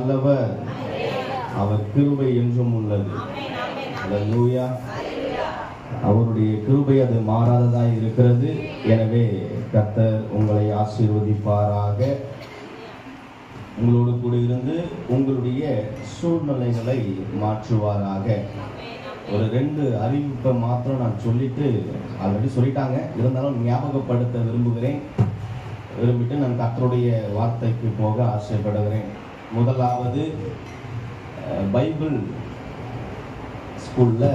நல்லவர் அவர் கிருபை என்றும் உள்ளது. அல்லேலூயா. அவருடைய கிருபை அது மாறாததாய் இருக்கிறது. எனவே கர்த்தர் உங்களை ஆசீர்வதிப்பாராக. உங்களோடு கூட இருந்து உங்களுடைய சூழ்நிலைகளை மாற்றுவாராக. ஒரு ரெண்டு அறிவிப்பை மாத்திரம் நான் சொல்லிட்டு ஆல்ரெடி சொல்லிட்டாங்க. இருந்தாலும் ஞாபகப்படுத்த விரும்புகிறேன். விரும்பிட்டு நான் கர்த்தருடைய வார்த்தைக்கு போக ஆசைப்படுகிறேன். முதலாவது பைபிள் ஸ்கூலில்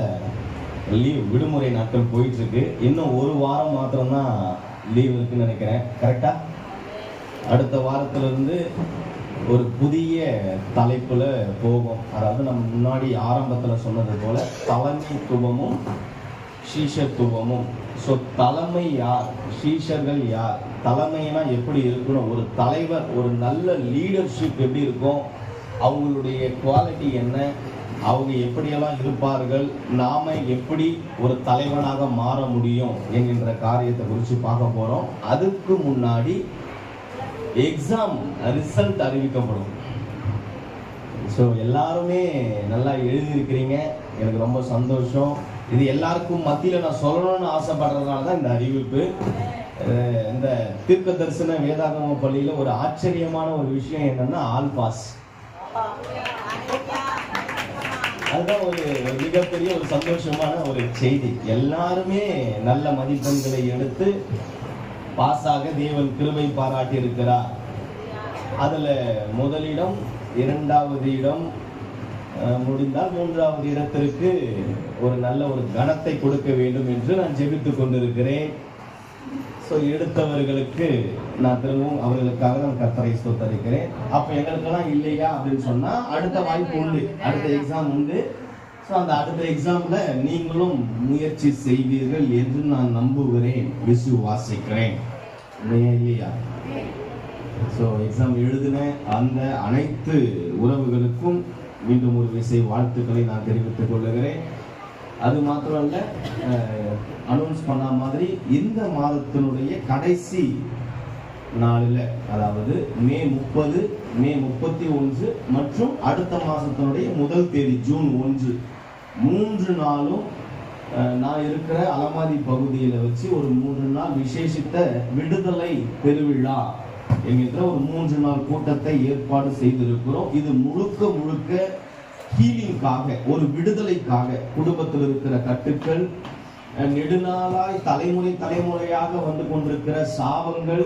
லீவ் விடுமுறை நாட்கள் போயிட்டுருக்கு. இன்னும் ஒரு வாரம் மாத்திரம்தான் லீவ் இருக்குன்னு நினைக்கிறேன். கரெக்டாக அடுத்த வாரத்துலேருந்து ஒரு புதிய தலைப்பில் போகும். அதாவது நம்ம முன்னாடி ஆரம்பத்தில் சொன்னது போல தலைமைத்துவமும் சீஷத்துவமும். ஸோ தலைமை யார்? சீஷர்கள் யார்? தலைமைனா எப்படி இருக்கணும்? ஒரு தலைவர் ஒரு நல்ல லீடர்ஷிப் எப்படி இருக்கும்? அவங்களுடைய குவாலிட்டி என்ன? அவங்க எப்படியெல்லாம் இருப்பார்கள்? நாம எப்படி ஒரு தலைவனாக மாற முடியும்? என்கின்ற காரியத்தை குறித்து பார்க்க போகிறோம் அதுக்கு முன்னாடி எக்ஸாம் ரிசல்ட் அறிவிக்கப்படும். ஸோ எல்லாருமே நல்லா எழுதியிருக்கிறீங்க. எனக்கு ரொம்ப சந்தோஷம். இது எல்லாருக்கும் மத்தியில் நான் சொல்லணும்னு ஆசைப்படுறதுனால தான் இந்த அறிவிப்பு. இந்த தீர்க்க தரிசன வேதாகம பள்ளியில் ஒரு ஆச்சரியமான ஒரு விஷயம் என்னன்னா ஆல் பாஸ். அதுதான் ஒரு மிகப்பெரிய ஒரு சந்தோஷமான ஒரு செய்தி. எல்லாருமே நல்ல மதிப்பெண்களை எடுத்து பாஸாக தேவன் கிருபை பாராட்டி இருக்கிறார் அதுல முதலிடம் இரண்டாவது இடம் முடிந்தால் மூன்றாவது இடத்திற்கு ஒரு நல்ல ஒரு கணத்தை கொடுக்க வேண்டும் என்று நான் ஜெபித்துக் கொண்டிருக்கிறேன். ஸோ எடுத்தவர்களுக்கு நான் திரும்பவும் அவர்களுக்காக நான் கத்தரை சொத்தரிக்கிறேன் அப்போ எங்களுக்கெல்லாம் இல்லையா அப்படின்னு சொன்னா அடுத்த வாய்ப்பு உண்டு. அடுத்த எக்ஸாம் உண்டு. ஸோ அந்த அடுத்த எக்ஸாம்ல நீங்களும் முயற்சி செய்வீர்கள் என்று நான் நம்புகிறேன் விசுவாசிக்கிறேன். இல்லையா? ஸோ எக்ஸாம் எழுதின அந்த அனைத்து உறவுகளுக்கும் மீண்டும் ஒரு விசை வாழ்த்துக்களை நான் தெரிவித்துக் கொள்ளுகிறேன் அது மாத்திரம் அல்ல அனௌன்ஸ் பண்ண மாதிரி இந்த மாதத்தினுடைய கடைசி நாளில் அதாவது மே முப்பது மே முப்பத்தி ஒன்று மற்றும் அடுத்த மாதத்தினுடைய முதல் தேதி ஜூன் ஒன்று. மூன்று நாளும் நான் இருக்கிற அலமாதி பகுதியில் வச்சு ஒரு மூன்று நாள் விசேஷித்த விடுதலை பெருவிழா. என்கின்ற ஒரு மூன்று நாள் கூட்டத்தை ஏற்பாடு செய்திருக்கிறோம். இது முழுக்க முழுக்க ஹீலிங்காக ஒரு விடுதலைக்காக குடும்பத்தில் இருக்கிற கட்டுக்கள் நெடுநாளாய் தலைமுறை தலைமுறையாக வந்து கொண்டிருக்கிற சாபங்கள்.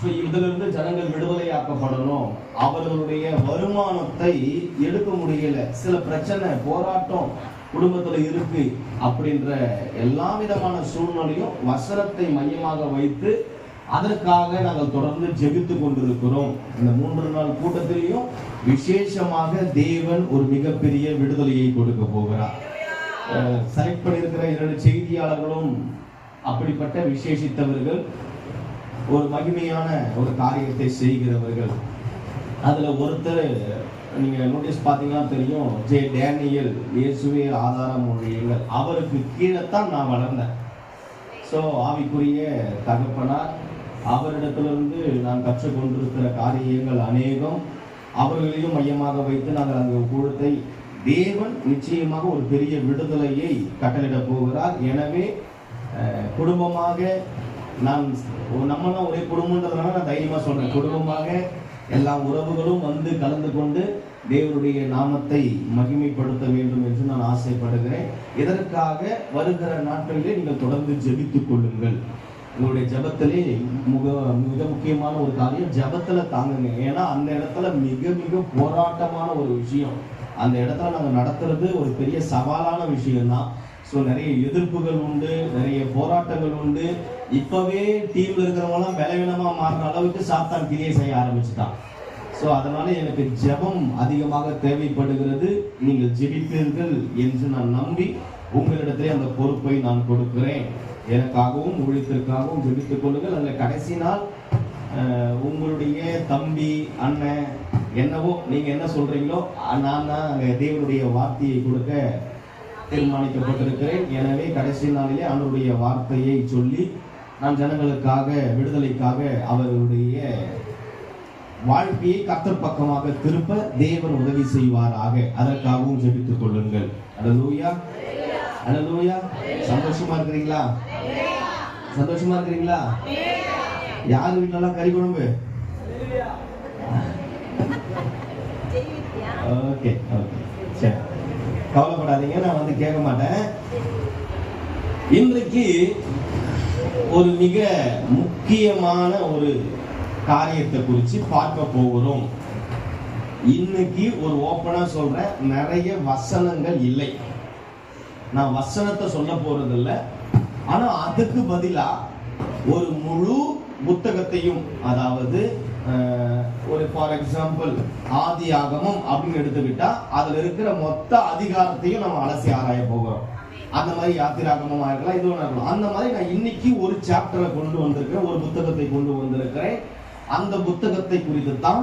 ஸோ இதிலிருந்து ஜனங்கள் விடுதலையாக்கப்படணும். அவர்களுடைய வருமானத்தை எடுக்க முடியல. சில பிரச்சனை போராட்டம் குடும்பத்தில் இருக்கு. அப்படின்ற எல்லா விதமான சூழ்நிலையும் வசனத்தை மையமாக வைத்து அதற்காக நாங்கள் தொடர்ந்து ஜெபித்து கொண்டிருக்கிறோம். இந்த மூன்று நாள் கூட்டத்திலையும் விசேஷமாக தேவன் ஒரு மிகப்பெரிய விடுதலையை கொடுக்க போகிறார். செலக்ட் பண்ணியிருக்கிற இரண்டு செய்தியாளர்களும் அப்படிப்பட்ட விசேஷித்தவர்கள் ஒரு மகிமையான ஒரு காரியத்தை செய்கிறவர்கள். அதில் ஒருத்தர் நீங்கள் நோட்டீஸ் பார்த்தீங்கன்னா தெரியும் ஜே டேனியல் இயேசுவே ஆதாரம் மொழியுங்கள் அவருக்கு கீழே தான் நான் வளர்ந்தேன். ஸோ ஆவிக்குரிய தகப்பனார் அவரிடத்திலிருந்து நான் கற்றுக்கொண்டிருக்கிற காரியங்கள் அநேகம் அவர்களையும் மையமாக வைத்து நாங்கள் அந்த கூடத்தை தேவன் நிச்சயமாக ஒரு பெரிய விடுதலையை கட்டளிட போகிறார். எனவே குடும்பமாக நான் நம்மளாம் ஒரே குடும்பம்ன்றதுனால நான் தைரியமாக சொல்றேன். குடும்பமாக எல்லா உறவுகளும் வந்து கலந்து கொண்டு தேவனுடைய நாமத்தை மகிமைப்படுத்த வேண்டும் என்று நான் ஆசைப்படுகிறேன். இதற்காக வருகிற நாட்களிலே நீங்கள் தொடர்ந்து ஜெபித்துக் கொள்ளுங்கள். உங்களுடைய ஜபத்திலே முக மிக முக்கியமான ஒரு காரியம் ஜெபத்துல தாங்குங்க. ஏன்னா அந்த இடத்துல மிக மிக போராட்டமான ஒரு விஷயம். அந்த இடத்துல நாங்கள் நடத்துறது ஒரு பெரிய சவாலான விஷயம்தான் ஸோ நிறைய எதிர்ப்புகள் உண்டு நிறைய போராட்டங்கள் உண்டு. இப்போவே டீம்ல இருக்கிறவங்களாம் பலவீனமாக மாறின அளவுக்கு சாத்தான் கிரியை செய்ய ஆரம்பிச்சுட்டான். ஸோ அதனால எனக்கு ஜெபம் அதிகமாக தேவைப்படுகிறது. நீங்கள் ஜெபிப்பீர்கள் என்று நான் நம்பி உங்களிடத்திலே அந்த பொறுப்பை நான் கொடுக்கிறேன். எனக்காகவும் ஊழியத்திற்காகவும் ஜெபித்துக் கொள்ளுங்கள். அந்த கடைசி நாள் உங்களுடைய தம்பி அண்ணன் என்னவோ நீங்க என்ன சொல்றீங்களோ நான் தான் அங்கே தேவனுடைய வார்த்தையை கொடுக்க தீர்மானிக்கப்பட்டிருக்கிறேன். எனவே கடைசி நாளிலே அவருடைய வார்த்தையை சொல்லி நான் ஜனங்களுக்காக விடுதலைக்காக அவருடைய வாழ்க்கையை கத்தர் பக்கமாக திருப்ப தேவன் உதவி செய்வாராக. அதற்காகவும் ஜெபித்துக் கொள்ளுங்கள். அடலூயா அடலூயா சந்தோஷமா இருக்கிறீங்களா? சந்தோஷமா இருக்கிறீங்களா? யார் வீட்டுலலாம் கறி குழம்பு? Okay okay. சரி. கவலைப்படாதீங்க நான் வந்து கேட்க மாட்டேன். இன்றைக்கு ஒரு மிக முக்கியமான ஒரு காரியத்தை குறித்து பார்க்க போகிறோம். இன்னைக்கு ஒரு ஓப்பனாக சொல்கிறேன் நிறைய வசனங்கள் இல்லை. நான் வசனத்தை சொல்ல போகிறதில்லை ஆனா அதுக்கு பதிலா ஒரு முழு புத்தகத்தையும் அதாவது ஒரு ஃபார் எக்ஸாம்பிள் ஆதி ஆகமம் அப்படின்னு எடுத்துக்கிட்டா அதுல இருக்கிற மொத்த அதிகாரத்தையும் நம்ம அலசி ஆராய போகிறோம். அந்த மாதிரி யாத்திராகமமா இருக்கலாம் இது ஒன்று இருக்கலாம். அந்த மாதிரி நான் இன்னைக்கு ஒரு சாப்டரை கொண்டு வந்திருக்கிறேன் ஒரு புத்தகத்தை கொண்டு வந்திருக்கிறேன். அந்த புத்தகத்தை குறித்து தான்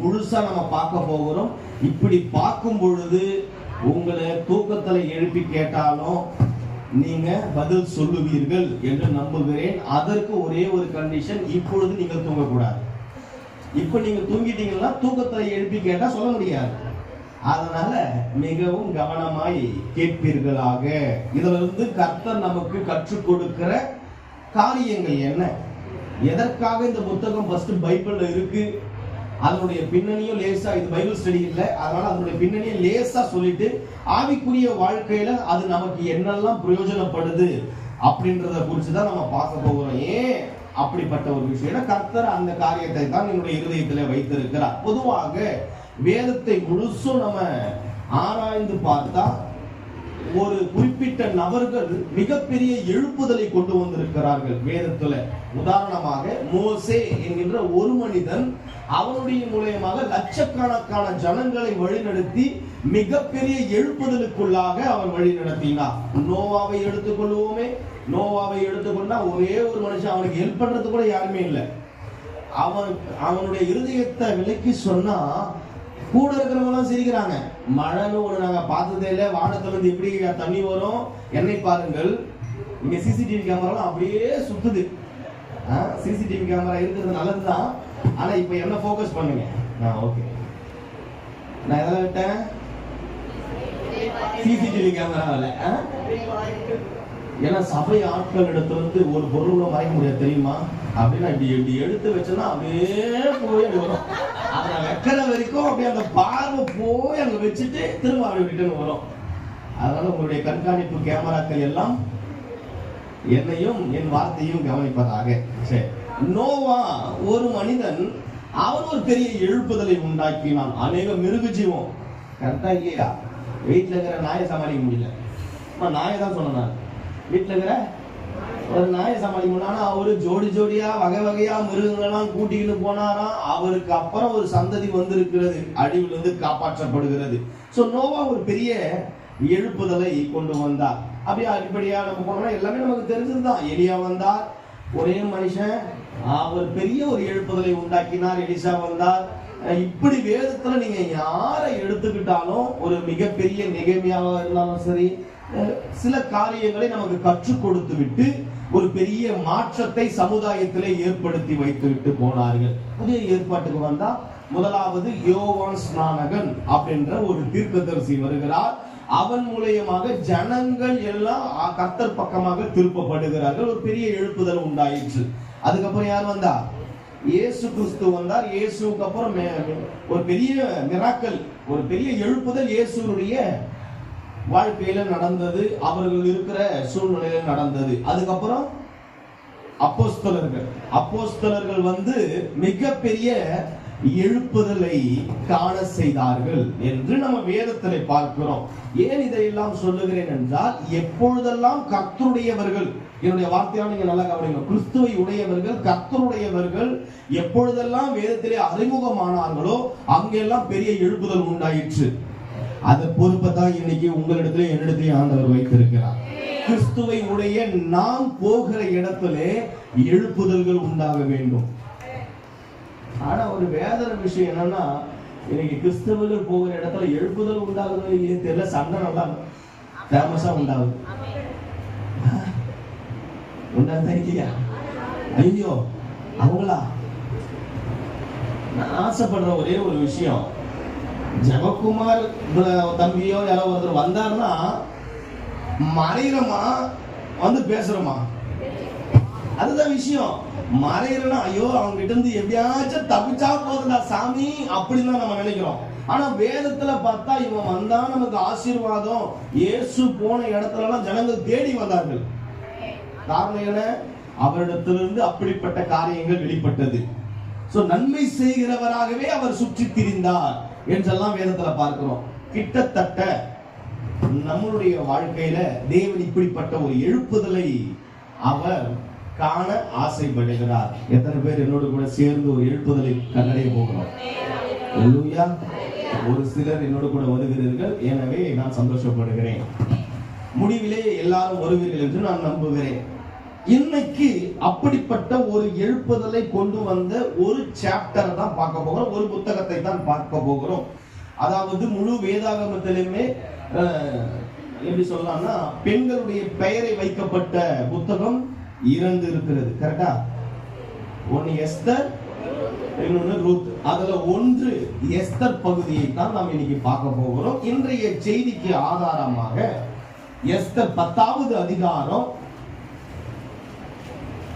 முழுசா நம்ம பார்க்க போகிறோம். இப்படி பார்க்கும் பொழுது உங்களை தூக்கத்துல எழுப்பி கேட்டாலும் நீங்க பதில் சொல்லுவீர்கள் என்று நம்புகிறேன். அதற்கு ஒரே ஒரு கண்டிஷன் இப்பொழுது நீங்கள் தூங்கக்கூடாது. இப்ப நீங்க தூங்கிட்டீங்கன்னா தூக்கத்தை எழுப்பி கேட்டா சொல்ல முடியாது. அதனால மிகவும் கவனமாய் கேட்பீர்களாக. இதுல இருந்து கர்த்தர் நமக்கு கற்றுக் கொடுக்கிற காரியங்கள் என்ன? எதற்காக இந்த புத்தகம் ஃபர்ஸ்ட் பைபிள்ல இருக்கு? அதனுடைய பின்னணியும் லேசா இது பைபிள் ஸ்டடி இல்லை. அதனால அதனுடைய பின்னணியை லேசா சொல்லிட்டு ஆவிக்குரிய வாழ்க்கையில அது நமக்கு என்னெல்லாம் பிரயோஜனப்படுது அப்படின்றத குறித்து தான் நம்ம பார்க்க போகிறோம். ஏன் அப்படிப்பட்ட ஒரு விஷயம்? ஏன்னா கர்த்தர் அந்த காரியத்தை தான் என்னுடைய இருதயத்துல வைத்திருக்கிறார். பொதுவாக வேதத்தை முழுசும் நம்ம ஆராய்ந்து பார்த்தா ஒரு குறிப்பிட்ட நபர்கள் மிகப்பெரிய எழுப்புதலை கொண்டு வந்திருக்கிறார்கள் வேதத்துல. உதாரணமாக மோசே என்கின்ற ஒரு மனிதன் அவனுடைய மூலியமாக லட்சக்கணக்கான ஜனங்களை வழிநடத்தி மிகப்பெரிய எழுப்புதலுக்குள்ளாக அவர் வழி நடத்தினார். நோவாவை எடுத்துக்கொள்வோமே நோவாவை எடுத்துக்கொண்டா ஒரே ஒரு மனுஷன் அவனுக்கு ஹெல்ப் பண்றது கூட யாருமே இல்லை. அவன் அவனுடைய இருதயத்தை விலக்கி சொன்னா கூட இருக்கிறவங்களாம் சிரிக்கிறாங்க. மழைன்னு ஒண்ணு நாங்க பார்த்ததே இல்லை. வானத்துல இருந்து எப்படி தண்ணி வரும்? என்னை பாருங்கள். இங்க சிசிடிவி கேமராலாம் அப்படியே சுத்துது. சிசிடிவி கேமரா இருக்கிறது நல்லதுதான். ஆனா இப்ப என்ன ஃபோக்கஸ் பண்ணுங்க? நான் ஓகே நான் எதில் விட்டேன் சிசிடிவி கேமராவில் ஏன்னா சபை ஆட்கள் ஒரு பொருள் மறைக்க முடியாது தெரியுமா? அப்படின்னு இப்படி இப்படி எடுத்து வச்சோன்னா அப்படியே போய் வரும். அதை வைக்கிற வரைக்கும் அப்படியே அந்த பார்வை போய் அங்கே வச்சுட்டு திரும்ப அப்படி விட்டுன்னு வரும். அதனால உங்களுடைய கண்காணிப்பு கேமராக்கள் எல்லாம் என்னையும் என் வார்த்தையும் கவனிப்பதாக. சரி. நோவா ஒரு மனிதன் அவன் ஒரு பெரிய எழுப்புதலை உண்டாக்கினான். அநேக மிருக ஜீவம். கரெக்டா இல்லையா? வீட்டுல இருக்கிற நாயை சமாளிக்க முடியல. நான் நாயை தான் சொன்னேன் வீட்டில் வீட்டுல இருக்கிற ஒரு நாயை சமாளிக்க முடியல. அவரு ஜோடி ஜோடியா வகை வகையா மிருகங்கள்லாம் கூட்டிக்கிட்டு போனாராம் அவருக்கு அப்புறம் ஒரு சந்ததி வந்திருக்கிறது. அழிவிலிருந்து காப்பாற்றப்படுகிறது. சோ நோவா ஒரு பெரிய எழுப்புதலை கொண்டு வந்தார். அப்படியே அடிப்படையா நம்ம போனோம்னா எல்லாமே நமக்கு தெரிஞ்சதுதான். எலியா வந்தார். ஒரே மனுஷன். அவர் பெரிய ஒரு எழுப்புதலை உண்டாக்கினார் எலிசா வந்தார். இப்படி வேதத்துல நீங்க யாரை எடுத்துக்கிட்டாலும் ஒரு மிகப்பெரிய நிகழ்மையாக இருந்தாலும் சரி சில காரியங்களை நமக்கு கற்றுக் கொடுத்து விட்டு ஒரு பெரிய மாற்றத்தை சமுதாயத்திலே ஏற்படுத்தி வைத்து விட்டு போனார்கள். புதிய ஏற்பாட்டுக்கு வந்தா முதலாவது யோவான் ஸ்நானகன் அப்படின்ற ஒரு தீர்க்கதரிசி வருகிறார். அவன் மூலியமாக ஜனங்கள் எல்லாம் கர்த்தர் பக்கமாக திருப்பப்படுகிறார்கள். ஒரு பெரிய எழுப்புதல் உண்டாயிற்று. அதுக்கப்புறம் யார் வந்தா? இயேசு கிறிஸ்து வந்தார். இயேசுக்கு அப்புறம் மே- ஒரு பெரிய மிராக்கல் ஒரு பெரிய எழுப்புதல் இயேசுடைய வாழ்க்கையில நடந்தது. அவர்கள் இருக்கிற சூழ்நிலையில நடந்தது. அதுக்கப்புறம் அப்போஸ்தலர்கள். அப்போஸ்தலர்கள் வந்து மிகப்பெரிய எழுப்புதலை காண செய்தார்கள் என்று நம்ம வேதத்திலே பார்க்கிறோம். ஏன் இதையெல்லாம் சொல்லுகிறேன் என்றால் எப்பொழுதெல்லாம் கர்த்தருடையவர்கள் என்னுடைய வார்த்தையால் நீங்க நல்லா கவனிங்க கிறிஸ்துவை உடையவர்கள் கர்த்தருடையவர்கள் எப்பொழுதெல்லாம் வேதத்திலே அறிமுகமானார்களோ அங்கெல்லாம் பெரிய எழுப்புதல் உண்டாயிற்று. அதை பொறுப்பை தான் இன்னைக்கு உங்களிடத்துல என்னிடத்தையும் ஆண்டவர் வைத்திருக்கிறார். கிறிஸ்துவை உடைய நாம் போகிற இடத்திலே எழுப்புதல்கள் உண்டாக வேண்டும். ஆனா ஒரு வேதனை விஷயம் என்னன்னா இன்னைக்கு கிறிஸ்தவர்கள் போகிற இடத்துல எழுப்புதல் உண்டாகுது இல்லையே தெரியல சண்டை நல்லா ஃபேமஸா உண்டாகுது. உண்டாகுதா இல்லையா ஐயோ அவங்களா? நான் ஆசைப்படுற ஒரே ஒரு விஷயம் ஜெகக்குமார் தம்பியோ யாரோ ஒருத்தர் வந்தாருன்னா மறையிறமா வந்து பேசுறோமா அதுதான் விஷயம். மறையிறனா ஐயோ அவங்க கிட்ட இருந்து எப்படியாச்சும் தப்பிச்சா போதுடா சாமி அப்படின்னு தான் நம்ம நினைக்கிறோம். ஆனா வேதத்துல பார்த்தா இவன் வந்தா நமக்கு ஆசீர்வாதம். இயேசு போன இடத்துல எல்லாம் ஜனங்கள் தேடி வந்தார்கள். காரணம் என்ன? அவரிடத்திலிருந்து அப்படிப்பட்ட காரியங்கள் வெளிப்பட்டது. சோ நன்மை செய்கிறவராகவே அவர் சுற்றி திரிந்தார் என்றெல்லாம் வேதத்துல பார்க்கிறோம். கிட்டத்தட்ட நம்மளுடைய வாழ்க்கையில தேவன் இப்படிப்பட்ட ஒரு எழுப்புதலை அவர் காண ஆசைப்படுகிறார் எத்தனை பேர் என்னோடு கூட சேர்ந்து ஒரு எழுப்புதலை கண்டடைய போகிறோம்? ஒரு சிலர் என்னோடு கூட வருகிறீர்கள். எனவே நான் சந்தோஷப்படுகிறேன். முடிவிலே எல்லாரும் வருவீர்கள் என்று நான் நம்புகிறேன். இன்னைக்கு அப்படிப்பட்ட ஒரு எழுப்புதலை கொண்டு வந்த ஒரு சாப்டரை தான் பார்க்க போகிறோம். ஒரு புத்தகத்தை தான் பார்க்க போகிறோம். அதாவது முழு வேதாகமத்திலுமே எப்படி சொல்லலாம்னா பெண்களுடைய பெயரை வைக்கப்பட்ட புத்தகம் இரண்டு இருக்கிறது கரெக்டா ஒன்னு எஸ்தர் இன்னொன்னு ரூத். அதுல ஒன்று எஸ்தர் பகுதியை தான் நாம் இன்னைக்கு பார்க்க போகிறோம். இன்றைய செய்திக்கு ஆதாரமாக எஸ்தர் பத்தாவது அதிகாரம்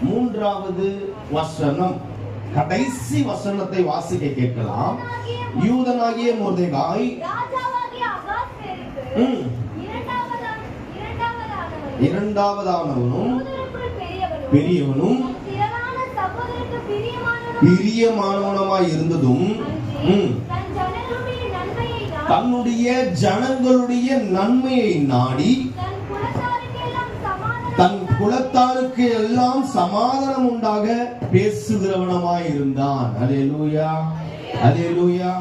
மூன்றாவது வசனம். கடைசி வசனத்தை வாசிக்க கேட்கலாம். யூதனாகிய மொர்தெகாய். இரண்டாவதானவனும் பெரியவனும் பெரியவனும் இருந்ததும் தன்னுடைய ஜனங்களுடைய நன்மையை நாடி தன் குலத்தாருக்கு எல்லாம் சமாதானம் உண்டாக பேசுகிறவனமாய் இருந்தான். அதே லூயா அதே லூயா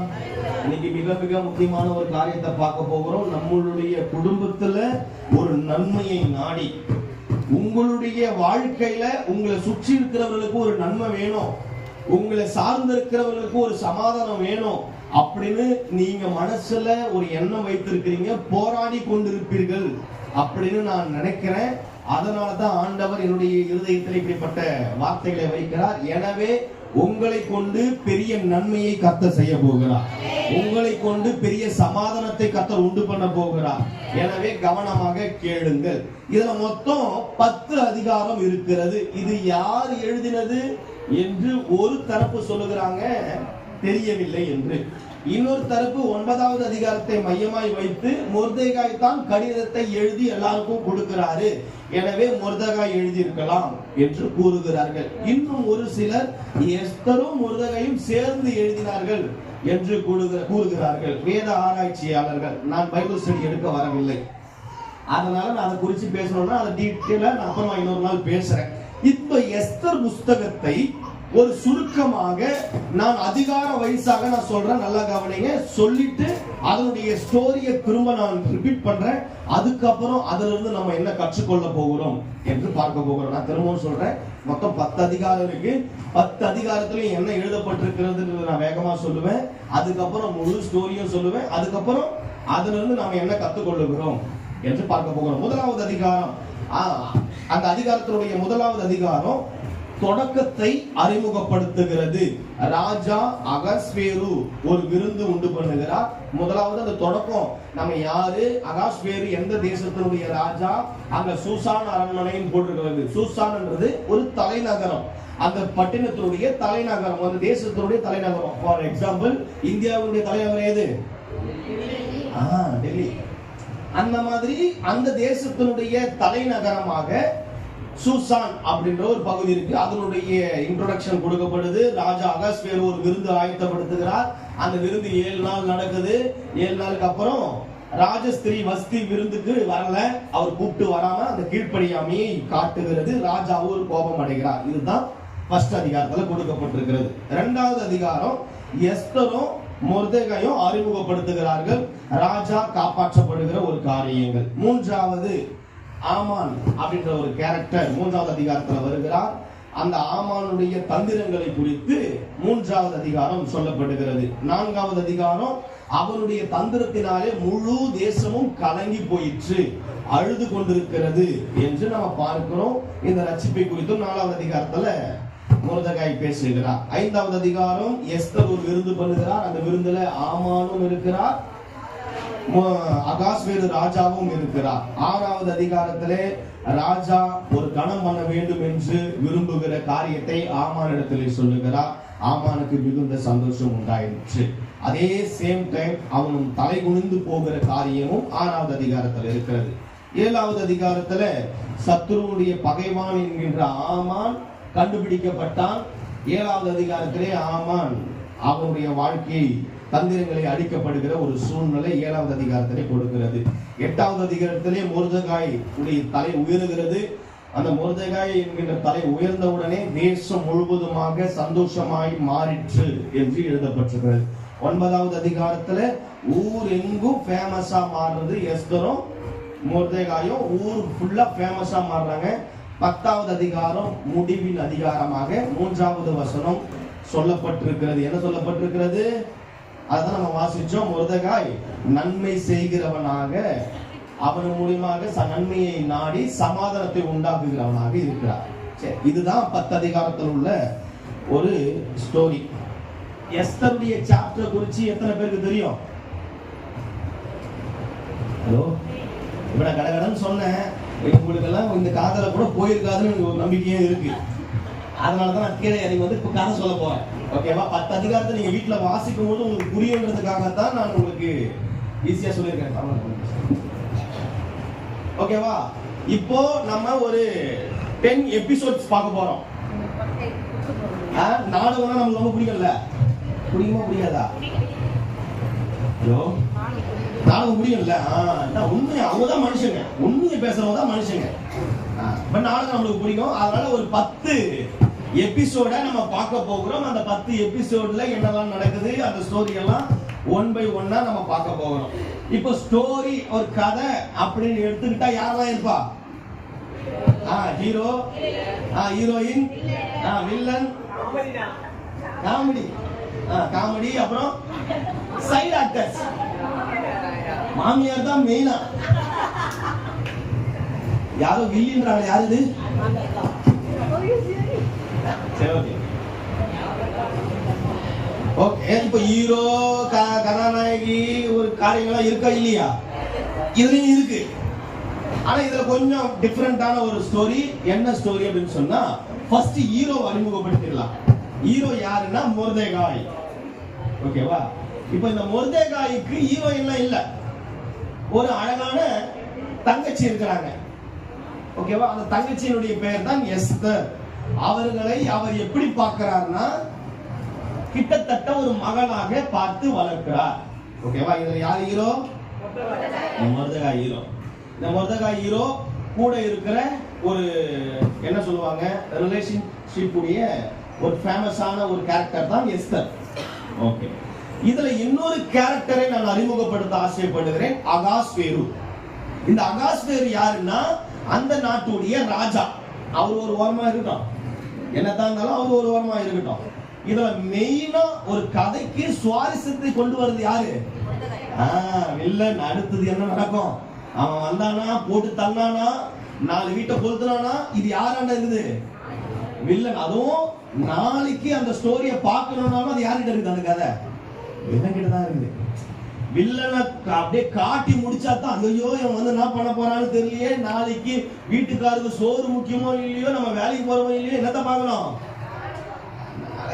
இன்னைக்கு மிக மிக முக்கியமான ஒரு காரியத்தை பார்க்க போகிறோம். நம்மளுடைய குடும்பத்துல ஒரு நன்மையை நாடி உங்களுடைய வாழ்க்கையில உங்களை சுற்றி இருக்கிறவர்களுக்கு ஒரு நன்மை வேணும். உங்களை சார்ந்து இருக்கிறவர்களுக்கு ஒரு சமாதானம் வேணும். அப்படின்னு நீங்க மனசுல ஒரு எண்ணம் வைத்திருக்கிறீங்க போராடி கொண்டிருப்பீர்கள் அப்படின்னு நான் நினைக்கிறேன். அதனால தான் ஆண்டவர் என்னுடைய இருதயத்தில் இப்படிப்பட்ட வார்த்தைகளை வைக்கிறார். எனவே உங்களை கொண்டு பெரிய நன்மையை கத்த செய்ய போகிறார். உங்களை கொண்டு பெரிய சமாதானத்தை கத்த உண்டு பண்ண போகிறார். எனவே கவனமாக கேளுங்கள். இதுல மொத்தம் பத்து அதிகாரம் இருக்கிறது. இது யார் எழுதினது என்று ஒரு தரப்பு சொல்லுகிறாங்க. தெரியவில்லை என்று. இன்னொரு தரப்பு ஒன்பதாவது அதிகாரத்தை மையமாய் வைத்து முர்தேகாய் தான் கடிதத்தை எழுதி எல்லாருக்கும் கொடுக்கிறாரு. எனவே முருதகாய் எழுதியிருக்கலாம் என்று கூறுகிறார்கள். இன்னும் ஒரு சிலர் எஸ்தரும் முருதகையும் சேர்ந்து எழுதினார்கள் என்று கூறுகிற- கூறுகிறார்கள். வேத ஆராய்ச்சியாளர்கள். நான் பைபிள் ஸ்டடி எடுக்க வரவில்லை. அதனால நான் அதை குறித்து பேசணும்னா அதை டீட்டெயிலாக நான் அப்புறமா இன்னொரு நாள் பேசுறேன். இப்போ எஸ்தர் புஸ்தகத்தை ஒரு சுருக்கமாக நான் அதிகார வயசாக நான் சொல்றேன் நல்லா கவனிங்க. சொல்லிட்டு அதனுடைய ஸ்டோரியை திரும்ப நான் ரிப்பீட் பண்றேன். அதுக்கப்புறம் அதுல இருந்து நம்ம என்ன கற்றுக்கொள்ள போகிறோம் என்று பார்க்க போகிறோம். நான் திரும்பவும் சொல்றேன் மொத்தம் பத்து அதிகாரம் இருக்கு. பத்து அதிகாரத்திலையும் என்ன எழுதப்பட்டிருக்கிறதுன்றது நான் வேகமா சொல்லுவேன். அதுக்கப்புறம் முழு ஸ்டோரியும் சொல்லுவேன். அதுக்கப்புறம் அதுல இருந்து நாம என்ன கத்துக்கொள்ளுகிறோம் என்று பார்க்க போகிறோம். முதலாவது அதிகாரம். ஆ, அந்த அதிகாரத்தினுடைய முதலாவது அதிகாரம் தொடக்கத்தை அறிமுகப்படுத்துகிறது. ராஜா அகஸ்வேரு ஒரு விருந்து உண்டு பண்ணுகிறார். முதலாவது அந்த தொடக்கம். நம்ம யாரு? அகாஸ்வேரு எந்த தேசத்தினுடைய ராஜா? அங்க சூசான் அரண்மனைன்னு போட்டிருக்கிறது. சூசான்ன்றது ஒரு தலைநகரம். அந்த பட்டினத்தினுடைய தலைநகரம் அந்த தேசத்தினுடைய தலைநகரம். ஃபார் எக்ஸாம்பிள் இந்தியாவுடைய தலைநகரம் எது? ஆ, டெல்லி. அந்த மாதிரி அந்த தேசத்தினுடைய தலைநகரமாக சூசான் அப்படின்ற ஒரு பகுதி இருக்கு. அதனுடைய இன்ட்ரோடக்ஷன் கொடுக்கப்படுது. ராஜா அகஸ்வேர் ஒரு விருந்து ஆயத்தப்படுத்துகிறார். அந்த விருந்து ஏழு நாள் நடக்குது. ஏழு நாளுக்கு அப்புறம் ராஜஸ்திரி வஸ்தி விருந்துக்கு வரல. அவர் கூப்பிட்டு வராம அந்த கீழ்ப்படியாமையை காட்டுகிறது. ராஜாவும் ஒரு கோபம் அடைகிறார். இதுதான் ஃபர்ஸ்ட் அதிகாரத்துல கொடுக்கப்பட்டிருக்கிறது. இரண்டாவது அதிகாரம் எஸ்தரும் மொர்தேகாயும் அறிமுகப்படுத்துகிறார்கள். ராஜா காப்பாற்றப்படுகிற ஒரு காரியங்கள். மூன்றாவது ஆமான் அப்படின்ற ஒரு கேரக்டர் மூன்றாவது அதிகாரத்துல வருகிறார். அந்த ஆமானுடைய தந்திரங்களை குறித்து மூன்றாவது அதிகாரம் சொல்லப்படுகிறது. நான்காவது அதிகாரம் அவனுடைய தந்திரத்தினாலே முழு தேசமும் கலங்கி போயிற்று அழுது கொண்டிருக்கிறது என்று நம்ம பார்க்கிறோம். இந்த ரட்சிப்பை குறித்தும் நாலாவது அதிகாரத்துல முருதகாய் பேசுகிறார். ஐந்தாவது அதிகாரம் எஸ்தர் ஒரு விருந்து பண்ணுகிறார். அந்த விருந்துல ஆமானும் இருக்கிறார். அகாஸ்வேரு ராஜாவும் இருக்கிறார். ஆறாவது அதிகாரத்திலே ராஜா ஒரு கணம் பண்ண வேண்டும் என்று விரும்புகிற காரியத்தை ஆமானிடத்திலே சொல்லுகிறார். ஆமானுக்கு மிகுந்த சந்தோஷம் உண்டாயிடுச்சு அதே சேம் டைம் அவனும் தலை குனிந்து போகிற காரியமும் ஆறாவது அதிகாரத்தில் இருக்கிறது. ஏழாவது அதிகாரத்துல சத்ருவுடைய பகைவான் என்கின்ற ஆமான் கண்டுபிடிக்கப்பட்டான். ஏழாவது அதிகாரத்திலே ஆமான் அவனுடைய வாழ்க்கை தந்திரங்களை அடிக்கப்படுகிற ஒரு சூழ்நிலை ஏழாவது அதிகாரத்திலே கொடுக்கிறது. எட்டாவது அதிகாரத்திலே முருதகாய் உடைய தலை உயர்கிறது. அந்த முருதகாய் என்கின்ற தலை உயர்ந்தவுடனே தேசம் முழுவதுமாக சந்தோஷமாய் மாறிற்று என்று எழுதப்பட்டிருக்கிறது. ஒன்பதாவது அதிகாரத்துல ஊர் எங்கும் ஃபேமஸா மாறுறது எஸ்தரும் முருதகாயும் ஊர் ஃபுல்லா ஃபேமஸா மாறுறாங்க. பத்தாவது அதிகாரம் முடிவின் அதிகாரமாக மூன்றாவது வசனம் சொல்லப்பட்டிருக்கிறது. என்ன சொல்லப்பட்டிருக்கிறது? அதான் நம்ம வாசிச்சோம் முருதகாய் நன்மை செய்கிறவனாக அவன் மூலியமாக ச- நன்மையை நாடி சமாதானத்தை உண்டாக்குகிறவனாக இருக்கிறார். சரி இதுதான் பத்து அதிகாரத்தில் உள்ள ஒரு ஸ்டோரி எஸ்தருடைய சாப்டர் குறிச்சு எத்தனை பேருக்கு தெரியும்? ஹலோ? இப்போ நான் கடகடன்னு சொன்னேன். உங்களுக்கு எல்லாம் இந்த காதல கூட போயிருக்காதுன்னு எனக்கு ஒரு நம்பிக்கையே இருக்கு. அதனால தான் நான் கீழே இறங்கி வந்து இப்போ கதை சொல்ல போறேன். ஓகேவா பத்து அதிகாரத்தை நீங்க வீட்டுல வாசிக்கும் போது உங்களுக்கு புரியன்றதுக்காக தான் நான் உங்களுக்கு ஈஸியா சொல்லியிருக்கேன். ஓகேவா இப்போ நம்ம ஒரு டென் எபிசோட்ஸ் பார்க்க போறோம். ஆ, நாடகம்னா நமக்கு ரொம்ப பிடிக்கல பிடிக்குமா பிடிக்காதா? ஹலோ நாடகம் முடியும்ல ஆஹ் உண்மை அவங்க தான் மனுஷங்க. உண்மையை பேசுறவங்க தான் மனுஷங்க பட் நாடகம் நம்மளுக்கு பிடிக்கும். அதனால ஒரு பத்து எபிசோட நம்ம பார்க்க போகிறோம். அந்த பத்து எபிசோட்ல என்னெல்லாம் நடக்குது அந்த ஸ்டோரி எல்லாம் ஒன் பை ஒன்னா நம்ம பார்க்க போகிறோம். இப்போ ஸ்டோரி ஒரு கதை அப்படின்னு எடுத்துக்கிட்டா யாரெல்லாம் இருப்பா? ஆ ஹீரோ ஆ ஹீரோயின் ஆ வில்லன் காமெடி ஆ காமெடி அப்புறம் சைடு ஆக்டர்ஸ் மாமியார் தான் மெயினா யாரோ வில்லின்றாங்க யாரு இது சரி ஓகே ஓகே இப்போ ஹீரோ கதாநாயகி ஒரு காரியங்கள்லாம் இருக்கா இல்லையா? இதுலயும் இருக்கு. ஆனா இதுல கொஞ்சம் டிஃப்ரெண்டான ஒரு ஸ்டோரி என்ன ஸ்டோரி அப்படின்னு சொன்னா ஃபர்ஸ்ட் ஹீரோ அறிமுகப்படுத்திடலாம். ஹீரோ யாருன்னா முருதேகாய். ஓகேவா இப்போ இந்த முருதேகாய்க்கு ஹீரோயின்லாம் இல்ல. ஒரு அழகான தங்கச்சி இருக்கிறாங்க. ஓகேவா அந்த தங்கச்சியினுடைய பெயர் தான் எஸ்தர் அவர்களை அவர் எப்படி பார்க்கிறாருன்னா கிட்டத்தட்ட ஒரு மகனாக பார்த்து வளர்க்கிறார். ஓகேவா இதுல யார் ஹீரோ இந்த ஹீரோ இந்த மருதகா ஹீரோ கூட இருக்கிற ஒரு என்ன சொல்லுவாங்க? ரிலேஷன்ஷிப் உடைய ஒரு ஃபேமஸான ஒரு கேரக்டர் தான் எஸ்தர் ஓகே இதுல இன்னொரு கேரக்டரை நான் அறிமுகப்படுத்த ஆசைப்படுகிறேன் அகாஸ்வேரு. இந்த அகாஸ்வேரு யாருன்னா அந்த நாட்டுடைய ராஜா. அவர் ஒரு ஓரமா இருக்கட்டும். என்னதான் இருந்தாலும் அவர் ஒரு ஓரமா இருக்கட்டும். இதுல மெயினா ஒரு கதைக்கு சுவாரஸ்யத்தை கொண்டு வர்றது யாரு? ஆஹ் வில்லன். அடுத்தது என்ன நடக்கும்? அவன் வந்தானா? போட்டு தள்ளானா? நாலு வீட்டை கொளுத்துனானா இது யாராண்ட இருக்குது வில்லன். அதுவும் நாளைக்கு அந்த ஸ்டோரியை பார்க்கணும்னாலும் அது யார்கிட்ட இருக்குது அந்த கதை? வில்லன் கிட்ட தான் இருக்குது. வில்லனை அப்படியே காட்டி முடிச்சா தான் ஐயோ இவன் வந்து என்ன பண்ண போறான்னு தெரியலையே. நாளைக்கு வீட்டுக்காருக்கு சோறு முக்கியமோ இல்லையோ நம்ம வேலைக்கு போறோமோ இல்லையோ என்னத்த பார்க்கணும்?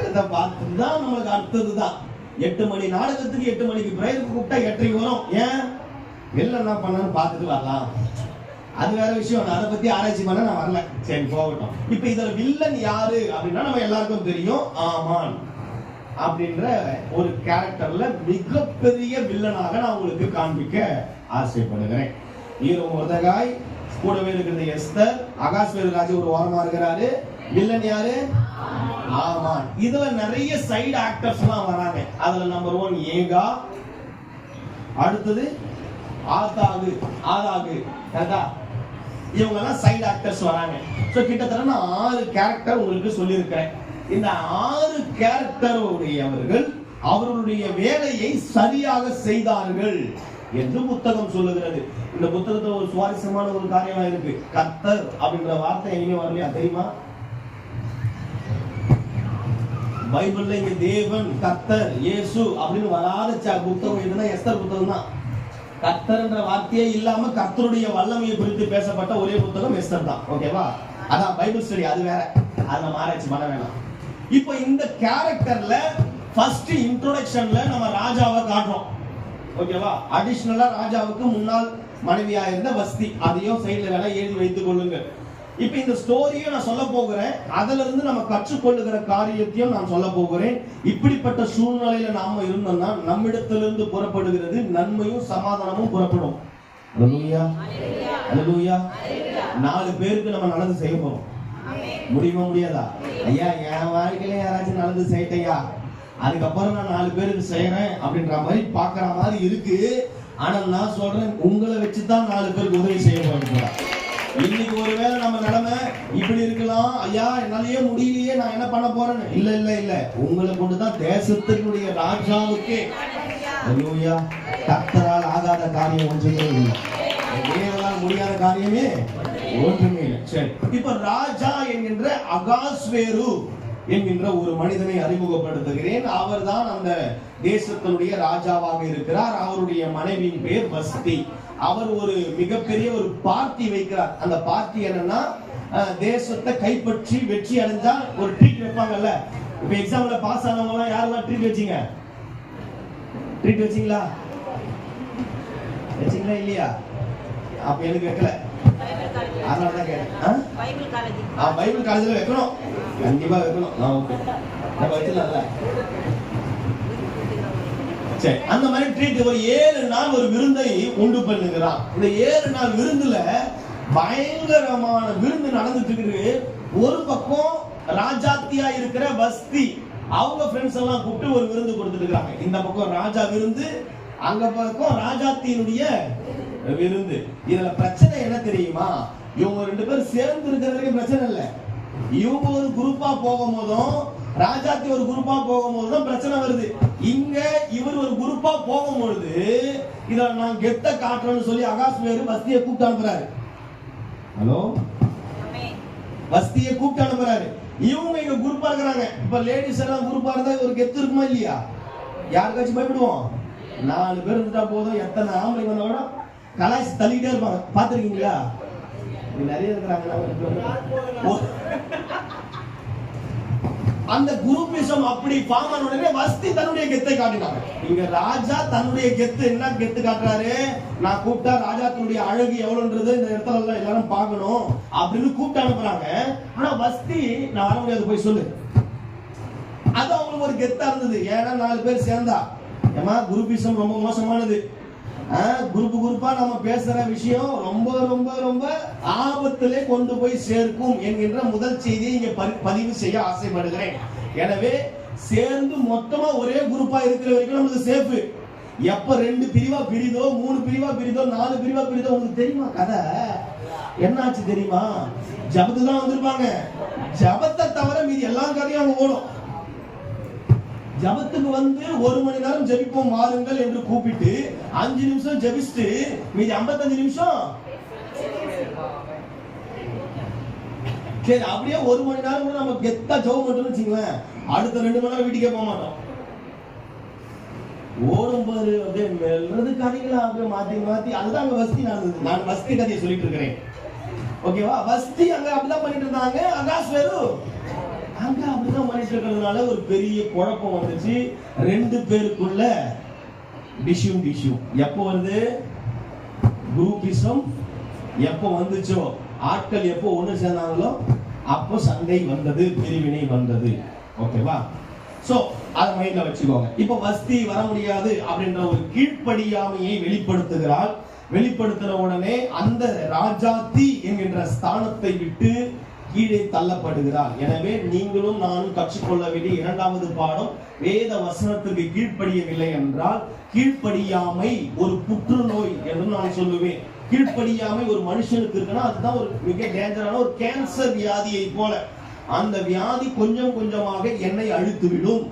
நாடகத்தை பார்த்து தான் நமக்கு அடுத்தது தான் எட்டு மணி நாடகத்துக்கு எட்டு மணிக்கு பிரேயருக்கு கூப்பிட்டா எட்டரைக்கு வரும். ஏன்? வெளில என்ன பண்ணனு பார்த்துட்டு வரலாம். அது வேற விஷயம். நான் அதை பத்தி ஆராய்ச்சி பண்ண நான் வரல. சரி போகட்டும். இப்ப இதுல வில்லன் யாரு அப்படின்னா நம்ம எல்லாருக்கும் தெரியும். ஆமான் அப்படின்ற ஒரு கேரக்டர்ல மிகப்பெரிய வில்லனாக நான் உங்களுக்கு காண்பிக்க ஆசைப்படுகிறேன். ஹீரோ முருதகாய் கூடவே இருக்கிற எஸ்தர் ஆகாஷ் ராஜு ஒரு ஓரமா இருக்கிறாரு. வில்லன் யாரு? ஆமான் இதுல நிறைய சைடு ஆக்டர்ஸ் எல்லாம் வராங்க. அதுல நம்பர் ஒன் ஏகா அடுத்தது ஆதாகு ஆதாகு கரெக்டா? இவங்க எல்லாம் சைடு ஆக்டர்ஸ் வராங்க. ஸோ கிட்டத்தட்ட நான் ஆறு கேரக்டர் உங்களுக்கு சொல்லியிருக்கிறேன். இந்த ஆறு கேரக்டருடையவர்கள் அவர்களுடைய வேலையை சரியாக செய்தார்கள் என்று புத்தகம் சொல்லுகிறது. இந்த புத்தகத்துல ஒரு சுவாரஸ்யமான ஒரு காரியமா இருக்கு. கத்தர் அப்படின்ற வார்த்தை எங்கேயும் வரலையா தெரியுமா? பைபிள்ல இங்க தேவன் கத்தர் இயேசு அப்படின்னு வராத புத்தகம் எதுனா எஸ்தர் புத்தகம் தான். கர்த்தர்ன்ற வார்த்தையே இல்லாம கத்தருடைய வல்லமையை குறித்து பேசப்பட்ட ஒரே புத்தகம் எஸ்தர் தான். ஓகேவா அதான் பைபிள் ஸ்டடி அது வேற. அதை நம்ம ஆராய்ச்சி பண்ண வேணாம். இப்போ இந்த கேரக்டர்ல ஃபர்ஸ்ட் இன்ட்ரோடக்ஷன்ல நம்ம ராஜாவை காட்டுறோம். ஓகேவா அடிஷனலா ராஜாவுக்கு முன்னாள் மனைவியா இருந்த வஸ்தி அதையும் சைடுல வேணா எழுதி வைத்துக் கொள்ளுங்க இப்ப இந்த ஸ்டோரியை நான் சொல்ல போகிறேன். அதுல இருந்து நம்ம கற்றுக்கொள்ளுகிற காரியத்தையும் நான் சொல்ல போகிறேன். இப்படிப்பட்ட சூழ்நிலையில நாம இருந்தோம்னா நம்மிடத்திலிருந்து புறப்படுகிறது நன்மையும் சமாதானமும் புறப்படும். நாலு பேருக்கு நம்ம நல்லது செய்ய போறோம். முடியுமா முடியாதா? ஐயா என் வாழ்க்கையில யாராச்சும் நல்லது செய்யட்டையா? அதுக்கப்புறம் நான் நாலு பேருக்கு செய்யறேன் அப்படின்ற மாதிரி பாக்குற மாதிரி இருக்கு. ஆனா நான் சொல்றேன் உங்களை வச்சு தான் நாலு பேருக்கு உதவி செய்ய போறேன் இன்னைக்கு ஒருவேளை நம்ம நிலைமை இப்படி இருக்கலாம். ஐயா என்னாலயே முடியலையே நான் என்ன பண்ண போறேன்னு? இல்ல இல்ல இல்ல. உங்களை கொண்டுதான் தேசத்தினுடைய ராஜாவுக்கு. ஐயோயா கத்தரால் ஆகாத காரியம் ஒன்றுமே இல்லை. தேவனால் முடியாத காரியமே ஒன்றுமே இல்லை. சரி. இப்ப ராஜா என்கின்ற அகாஸ்வேரு. என்கின்ற ஒரு மனிதனை அறிமுகப்படுத்துகிறேன். அவர்தான் அந்த தேசத்தினுடைய ராஜாவாக இருக்கிறார். அவருடைய மனைவியின் பெயர் வஸ்தி. அவர் ஒரு மிகப்பெரிய ஒரு பார்ட்டி வைக்கிறார். அந்த பார்ட்டி என்னன்னா தேசத்தை கைப்பற்றி வெற்றி அடைஞ்சா ஒரு ட்ரீட் வைப்பாங்கல்ல? இப்ப எக்ஸாம்ல பாஸ் ஆனவங்க எல்லாம் யாரெல்லாம் ட்ரீட் வச்சீங்க? ட்ரீட் வச்சீங்களா? வச்சீங்களா இல்லையா? அப்ப எனக்கு வைக்கல. அதனால தான் கேட்டேன். பைபிள் காலேஜ்ல வைக்கணும். கண்டிப்பா வைக்கணும் நான் ஓகே நம்ம வச்சிடலாம்ல சரி அந்த மாதிரி ட்ரீட் ஒரு ஏழு நாள் ஒரு விருந்தை உண்டு பண்ணுகிறான் இந்த ஏழு நாள் விருந்துல பயங்கரமான விருந்து நடந்துட்டு இருக்குது. ஒரு பக்கம் ராஜாத்தியா இருக்கிற வஸ்தி அவங்க ஃப்ரெண்ட்ஸ் எல்லாம் கூப்பிட்டு ஒரு விருந்து கொடுத்துட்டு இருக்காங்க. இந்த பக்கம் ராஜா விருந்து அங்க பக்கம் ராஜாத்தியினுடைய விருந்து. இதுல பிரச்சனை என்ன தெரியுமா? இவங்க ரெண்டு பேரும் சேர்ந்து இருக்கிறதுக்கு வரைக்கும் பிரச்சனை இல்லை. இவங்க ஒரு குரூப்பா போகும்போதும் ராஜாத்தி ஒரு குரூப்பா போகும் போதுதான் பிரச்சனை வருது. இங்க இவர் ஒரு குரூப்பா போகும்பொழுது இத நான் கெத்த காட்டுறேன்னு சொல்லி அகாஷ் மேரு வஸ்தியை கூப்பிட்டு அனுப்புறாரு. ஹலோ? வஸ்தியை கூப்பிட்டு அனுப்புறாரு. இவங்க இங்க குரூப்பா இருக்கிறாங்க. இப்ப லேடிஸ் எல்லாம் குரூப்பா இருந்தா ஒரு கெத்து இருக்குமா இல்லையா? யாருக்காச்சும் பயப்படுவோம்? நாலு பேர் இருந்துட்டா போதும். எத்தனை ஆம்பளை வந்தா கூட கலாய்ச்சி தள்ளிக்கிட்டே இருப்பாங்க. பாத்திருக்கீங்களா நிறைய இருக்கிறாங்க அந்த குரூப்பிசம் அப்படி ஃபார்ம் ஆன உடனே வஸ்தி தன்னுடைய கெத்தை காட்டினாங்க. இங்க ராஜா தன்னுடைய கெத்து என்ன கெத்து காட்டுறாரு? நான் கூப்பிட்டா ராஜா தன்னுடைய அழகு எவ்வளவுன்றது இந்த இடத்துல எல்லாம் எல்லாரும் பார்க்கணும் அப்படின்னு கூப்பிட்டு அனுப்புறாங்க. ஆனா வஸ்தி நான் வர முடியாது போய் சொல்லு. அது அவங்களுக்கு ஒரு கெத்தா இருந்தது. ஏன்னா நாலு பேர் சேர்ந்தா. ஏமா குரூப்பிசம் ரொம்ப மோசமானது. குரூப் குரூப்பா நம்ம பேசுற விஷயம் ரொம்ப ரொம்ப ரொம்ப ஆபத்திலே கொண்டு போய் சேர்க்கும் என்கின்ற முதல் செய்தியை இங்க பதிவு செய்ய ஆசைப்படுகிறேன். எனவே சேர்ந்து மொத்தமா ஒரே குரூப்பா இருக்கிற வரைக்கும் நமக்கு சேஃபு எப்ப ரெண்டு பிரிவா பிரிதோ மூணு பிரிவா பிரிதோ நாலு பிரிவா பிரிதோ உங்களுக்கு தெரியுமா கதை? என்னாச்சு தெரியுமா? ஜபத்து தான் வந்திருப்பாங்க. ஜபத்தை தவிர மீதி எல்லா கதையும் அவங்க ஓடும். ஜபத்துக்கு வந்து ஒரு மணி நேரம் ஜபிப்போம் மாறுங்கள் என்று கூப்பிட்டு அஞ்சு நிமிஷம் ஜெபிச்சுட்டு மீதி 55 நிமிஷம். சரி அப்படியே ஒரு மணி நேரம் கூட நம்ம கெத்தா ஜெபம் மட்டும்னு வச்சுங்களேன் அடுத்த ரெண்டு மணி நேரம் வீட்டுக்கே போக மாட்டோம். ஓடும் போது அப்படியே மெல்றது கதைகளா அப்படியே மாத்தி மாத்தி. அதுதான் அங்க வசதி நடந்தது. நான் வசதி கதையை சொல்லிட்டு இருக்கிறேன். ஓகேவா வசதி அங்க அப்படிதான் பண்ணிட்டு இருந்தாங்க. அகாஸ் வேறு. அங்க அப்படிதான் மனுஷர்கள்னால ஒரு பெரிய குழப்பம் வந்துச்சு. ரெண்டு பேருக்குள்ள டிஷ்யூம் டிஷ்யூம் எப்போ வருது? குரூப்பிசம் எப்போ வந்துச்சோ? ஆட்கள் எப்போ ஒன்று சேர்ந்தாங்களோ அப்போ சண்டை வந்தது பிரிவினை வந்தது. ஓகேவா? சோ அதை மைண்ட்ல வச்சுக்கோங்க. இப்போ வஸ்தி வர முடியாது அப்படின்ற ஒரு கீழ்ப்படியாமையை வெளிப்படுத்துகிறாள். வெளிப்படுத்தின உடனே அந்த ராஜாத்தி என்கின்ற ஸ்தானத்தை விட்டு கீழே தள்ளப்படுகிறார். எனவே நீங்களும் நானும் கற்றுக்கொள்ள வேண்டிய இரண்டாவது பாடம் வேத வசனத்துக்கு கீழ்ப்படியவில்லை என்றால் கீழ்ப்படியாமை ஒரு புற்றுநோய் என்று நான் சொல்லுவேன். கீழ்ப்படியாமை ஒரு மனுஷனுக்கு இருக்குன்னா அதுதான் ஒரு மிக டேஞ்சரான ஒரு கேன்சர் வியாதியை போல. அந்த வியாதி கொஞ்சம் கொஞ்சமாக என்னை அழுத்து விடும்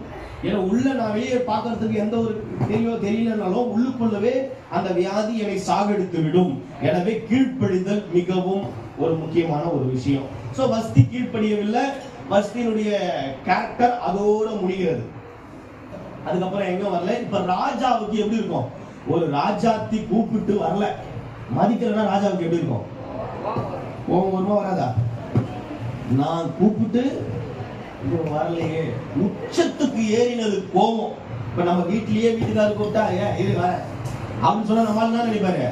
ஏன்னா உள்ள நான் வெளியே பார்க்கறதுக்கு எந்த ஒரு தெரியோ தெரியலனாலும் உள்ளுக்குள்ளவே அந்த வியாதி என்னை சாகடித்து விடும் எனவே கீழ்ப்படிதல் மிகவும் ஒரு முக்கியமான ஒரு விஷயம். ஸோ வஸ்தி கீழ்ப்படியவில்லை. வஸ்தியினுடைய கேரக்டர் அதோட முடிகிறது. அதுக்கப்புறம் எங்க வரல? இப்ப ராஜாவுக்கு எப்படி இருக்கும்? ஒரு ராஜாத்தி கூப்பிட்டு வரல. மதிக்கலன்னா ராஜாவுக்கு எப்படி இருக்கும்? கோபம் வருமா வராதா? நான் கூப்பிட்டு வரலையே. உச்சத்துக்கு ஏறினது கோபம். இப்ப நம்ம வீட்லயே வீட்டுக்காரர் கூப்பிட்டா ஏன் இது வர அப்படின்னு சொன்னா நம்மளால என்ன நினைப்பாரு?